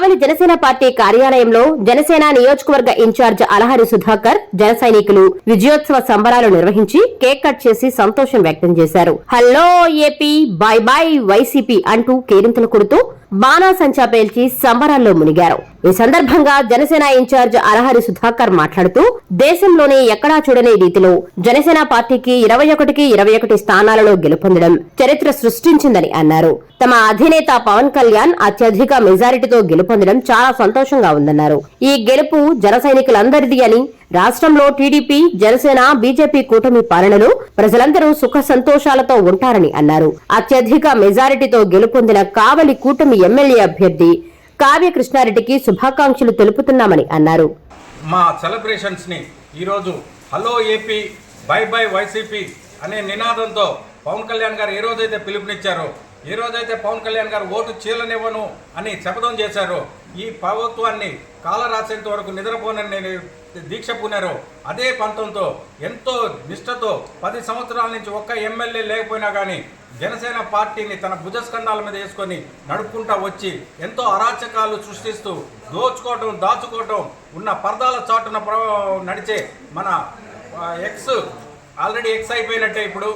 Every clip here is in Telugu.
కావలి జనసేన పార్టీ కార్యాలయంలో జనసేన నియోజకవర్గ ఇన్ఛార్జ్ అలహరి సుధాకర్ జన సైనికులు విజయోత్సవ సంబరాలు నిర్వహించి కేక్ కట్ చేసి సంతోషం వ్యక్తం చేశారు. Hello AP bye bye YCP అంటూ కేరింతలు కొడుతూ బాణాసంచా పేల్చి సంబరాల్లో మునిగారు. ఈ సందర్భంగా జనసేన ఇన్ఛార్జ్ అలహరి సుధాకర్ మాట్లాడుతూ దేశంలోనే ఎక్కడా చూడని రీతిలో జనసేన పార్టీకి ఇరవై ఒకటికి ఇరవై ఒకటి స్థానాలలో గెలుపొందడం చరిత్ర సృష్టించిందని అన్నారు. తమ అధినేత పవన్ కళ్యాణ్ అత్యధిక మెజారిటీతో గెలుపొందడం చాలా సంతోషంగా ఉందన్నారు. ఈ గెలుపు జన సైనికులందరిది అని రాష్ట్రంలో టీడీపీ జనసేన బీజేపీ కూటమి పాలనలో ప్రజలందరూ సుఖ సంతోషాలతో ఉంటారని అన్నారు. అత్యధిక మెజారిటీతో గెలుపొందిన కావలి కూటమి ఎమ్మెల్యే అభ్యర్థి కావ్య కృష్ణారెడ్డికి శుభాకాంక్షలు తెలుపుతున్నామని అన్నారు. మా సెలబ్రేషన్స్ని ఈరోజు hello AP bye bye YCP అనే నినాదంతో పవన్ కళ్యాణ్ గారు ఏ రోజైతే పిలుపునిచ్చారో ఏ రోజైతే పవన్ కళ్యాణ్ గారు ఓటు చీలనివ్వను అని శపథం చేశారో ఈ ప్రభుత్వాన్ని కాలరాసేంత వరకు నిద్రపోనని దీక్ష పూనారో అదే పంతంతో ఎంతో నిష్ఠతో పది సంవత్సరాల నుంచి ఒక్క ఎమ్మెల్యే లేకపోయినా కానీ జనసేన పార్టీని తన భుజస్కంధాల మీద వేసుకొని నడుపుకుంటా వచ్చి ఎంతో అరాచకాలు సృష్టిస్తూ దోచుకోవటం దాచుకోవటం ఉన్న పరదాల చాటున ప్ర- నడిచే మన ఎక్స్ ఆల్రెడీ ఎక్స్ అయిపోయినట్టే ఇప్పుడు.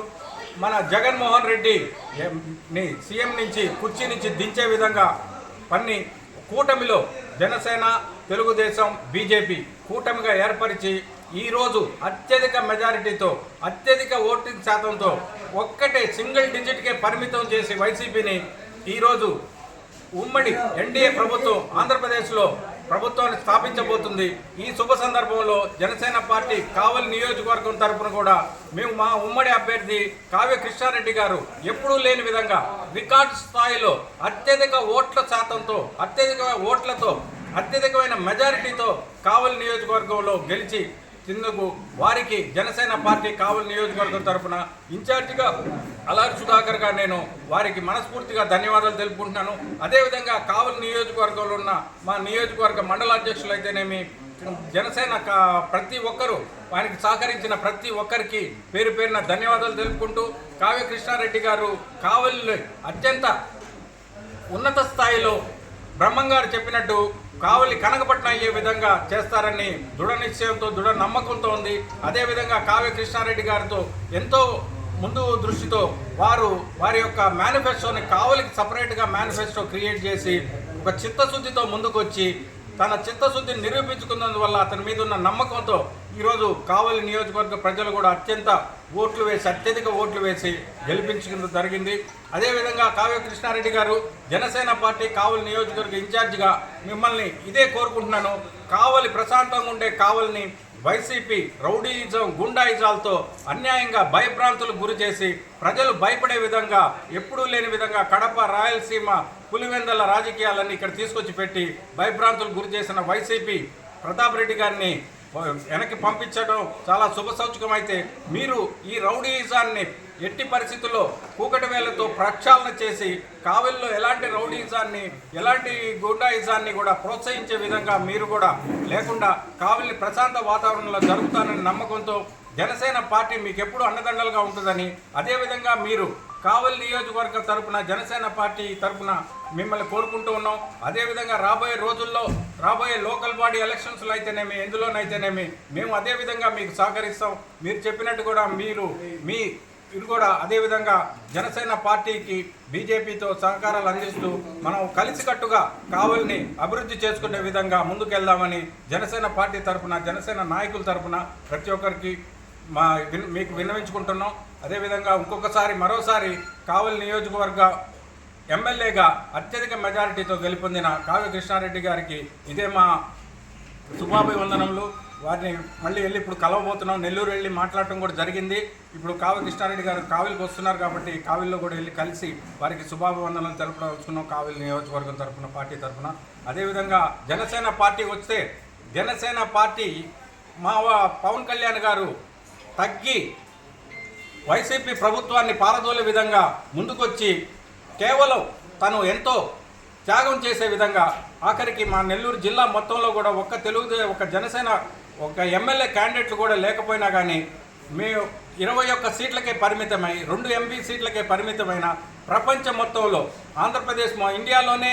మన జగన్మోహన్ రెడ్డి సీఎం నుంచి కుర్చీ నుంచి దించే విధంగా పన్ని కూటమిలో జనసేన తెలుగుదేశం బీజేపీ కూటమిగా ఏర్పరిచి ఈరోజు అత్యధిక మెజారిటీతో అత్యధిక ఓటింగ్ శాతంతో ఒక్కటే సింగిల్ డిజిట్కే పరిమితం చేసి వైసీపీని ఈరోజు ఉమ్మడి ఎన్డీఏ ప్రభుత్వం ఆంధ్రప్రదేశ్లో ప్రభుత్వాన్ని స్థాపించబోతుంది. ఈ శుభ సందర్భంలో జనసేన పార్టీ కావలి నియోజకవర్గం తరపున కూడా మేము మా ఉమ్మడి అభ్యర్థి కావ్య కృష్ణారెడ్డి గారు ఎప్పుడూ లేని విధంగా రికార్డు స్థాయిలో అత్యధిక ఓట్ల శాతంతో అత్యధిక ఓట్లతో అత్యధికమైన మెజారిటీతో కావలి నియోజకవర్గంలో గెలిచి కిందకు వారికి జనసేన పార్టీ కావలి నియోజకవర్గం తరపున ఇన్ఛార్జిగా అలారి సుధాకర్ గారు నేను వారికి మనస్ఫూర్తిగా ధన్యవాదాలు తెలుపుకుంటున్నాను. అదేవిధంగా కావలి నియోజకవర్గంలో ఉన్న మా నియోజకవర్గ మండల అధ్యక్షులు అయితేనేమి జనసేన కా- ప్రతి ఒక్కరూ వారికి సహకరించిన ప్రతి ఒక్కరికి పేరు పేరున ధన్యవాదాలు తెలుపుకుంటూ కావ్య కృష్ణారెడ్డి గారు కావలి అత్యంత ఉన్నత స్థాయిలో బ్రహ్మంగారు చెప్పినట్టు కావలి కనకపట్నం అయ్యే విధంగా చేస్తారని దృఢ నిశ్చయంతో దృఢ నమ్మకంతో ఉంది. అదేవిధంగా కావ్య కృష్ణారెడ్డి గారితో ఎంతో ముందు దృష్టితో వారు వారి యొక్క మేనిఫెస్టోని కావలికి సపరేట్గా మేనిఫెస్టో క్రియేట్ చేసి ఒక చిత్తశుద్ధితో ముందుకొచ్చి తన చిత్తశుద్ధిని నిరూపించుకున్నందువల్ల అతని మీద ఉన్న నమ్మకంతో ఈరోజు కావలి నియోజకవర్గ ప్రజలు కూడా అత్యంత ఓట్లు వేసి అత్యధిక ఓట్లు వేసి గెలిపించడం జరిగింది. అదేవిధంగా కావ్య కృష్ణారెడ్డి గారు జనసేన పార్టీ కావలి నియోజకవర్గ ఇన్ఛార్జిగా మిమ్మల్ని ఇదే కోరుకుంటున్నాను. కావలి ప్రశాంతంగా ఉండే కావలిని వైసీపీ రౌడీయిజం గుండాయిజాలతో అన్యాయంగా భయభ్రాంతులు గురి చేసి ప్రజలు భయపడే విధంగా ఎప్పుడూ లేని విధంగా కడప రాయలసీమ పులివెందల రాజకీయాలన్నీ ఇక్కడ తీసుకొచ్చి పెట్టి భయభ్రాంతులు గురి చేసిన వైసీపీ ప్రతాప్ రెడ్డి గారిని వెనక్కి పంపించడం చాలా శుభసౌచకమైతే మీరు ఈ రౌడీయిజాన్ని ఎట్టి పరిస్థితుల్లో కూకటి వేలతో ప్రక్షాళన చేసి కావలిలో ఎలాంటి రౌడీయిజాన్ని ఎలాంటి గుండాయిజాన్ని కూడా ప్రోత్సహించే విధంగా మీరు కూడా లేకుండా కావలిని ప్రశాంత వాతావరణంలో జరుగుతానని నమ్మకంతో జనసేన పార్టీ మీకు ఎప్పుడు అండదండలుగా ఉంటుందని అదేవిధంగా మీరు కావలి నియోజకవర్గం తరపున జనసేన పార్టీ తరపున మిమ్మల్ని కోరుకుంటూ ఉన్నాం. అదేవిధంగా రాబోయే రోజుల్లో రాబోయే లోకల్ బాడీ ఎలక్షన్స్లో అయితేనేమి ఎందులోనైతేనేమి మేము అదేవిధంగా మీకు సహకరిస్తాం. మీరు చెప్పినట్టు కూడా మీరు మీ ఇది కూడా అదేవిధంగా జనసేన పార్టీకి బీజేపీతో సహకారాలు అందిస్తూ మనం కలిసికట్టుగా కావలిని అభివృద్ధి చేసుకునే విధంగా ముందుకెళ్దామని జనసేన పార్టీ తరఫున జనసేన నాయకుల తరపున ప్రతి ఒక్కరికి మా విన్- మీకు విన్నవించుకుంటున్నాం. అదేవిధంగా ఇంకొకసారి మరోసారి కావలి నియోజకవర్గ ఎమ్మెల్యేగా అత్యధిక మెజారిటీతో గెలుపొందిన కావ్య కృష్ణారెడ్డి గారికి ఇదే మా శుభాభివందనములు. వారిని మళ్ళీ వెళ్ళి ఇప్పుడు కలవబోతున్నాం. నెల్లూరు వెళ్ళి మాట్లాడటం కూడా జరిగింది. ఇప్పుడు కావ్య కృష్ణారెడ్డి గారు కావిలికి వస్తున్నారు కాబట్టి కావిల్లో కూడా వెళ్ళి కలిసి వారికి శుభాభివందనలు తెలపదలుచుకున్నాం కావిలి నియోజకవర్గం తరఫున పార్టీ తరఫున అదేవిధంగా జనసేన పార్టీ వస్తే జనసేన పార్టీ మా పవన్ కళ్యాణ్ గారు తగ్గి వైసీపీ ప్రభుత్వాన్ని పారదోలే విధంగా ముందుకొచ్చి కేవలం తను ఎంతో త్యాగం చేసే విధంగా ఆఖరికి మా నెల్లూరు జిల్లా మొత్తంలో కూడా ఒక్క తెలుగు ఒక జనసేన ఒక ఎమ్మెల్యే క్యాండిడేట్లు కూడా లేకపోయినా కానీ మేము ఇరవై ఒక్క సీట్లకే పరిమితమై రెండు ఎంపీ సీట్లకే పరిమితమైన ప్రపంచం మొత్తంలో ఆంధ్రప్రదేశ్ మా ఇండియాలోనే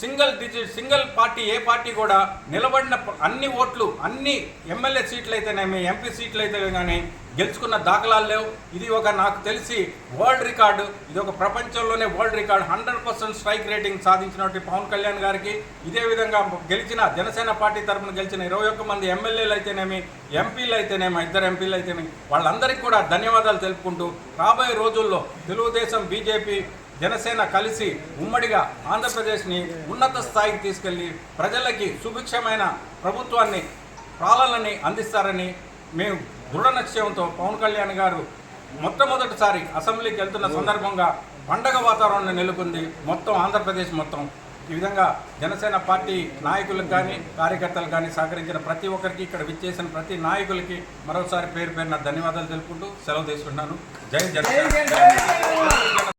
సింగిల్ డిజిట్ సింగిల్ పార్టీ ఏ పార్టీ కూడా నిలబడిన అన్ని ఓట్లు అన్ని ఎమ్మెల్యే సీట్లు అయితేనేమి ఎంపీ సీట్లు అయితే కానీ గెలుచుకున్న దాఖలాలు లేవు. ఇది ఒక నాకు తెలిసి వరల్డ్ రికార్డు. ఇది ఒక ప్రపంచంలోనే world record. Hundred percent strike rating సాధించినటువంటి పవన్ కళ్యాణ్ గారికి ఇదే విధంగా గెలిచిన జనసేన పార్టీ తరఫున గెలిచిన ఇరవై ఒక్క మంది ఎమ్మెల్యేలు అయితేనేమి ఎంపీలు అయితేనేమి ఇద్దరు ఎంపీలు అయితేనేమి వాళ్ళందరికీ కూడా ధన్యవాదాలు తెలుపుకుంటూ రాబోయే రోజుల్లో తెలుగుదేశం బీజేపీ జనసేన కలిసి ఉమ్మడిగా ఆంధ్రప్రదేశ్ని ఉన్నత స్థాయికి తీసుకెళ్ళి ప్రజలకి సుభిక్షమైన ప్రభుత్వాన్ని పాలనని అందిస్తారని మేము దృఢ నిశ్చయంతో పవన్ కళ్యాణ్ గారు మొట్టమొదటిసారి అసెంబ్లీకి వెళ్తున్న సందర్భంగా పండగ వాతావరణం నెలకొంది. మొత్తం ఆంధ్రప్రదేశ్ మొత్తం. ఈ విధంగా జనసేన పార్టీ నాయకులకు కానీ కార్యకర్తలకు కానీ సహకరించిన ప్రతి ఒక్కరికి ఇక్కడ విచ్చేసిన ప్రతి నాయకులకి మరోసారి పేరు పేరున ధన్యవాదాలు తెలుపుకుంటూ సెలవు తీసుకుంటున్నాను. జై జనసేన.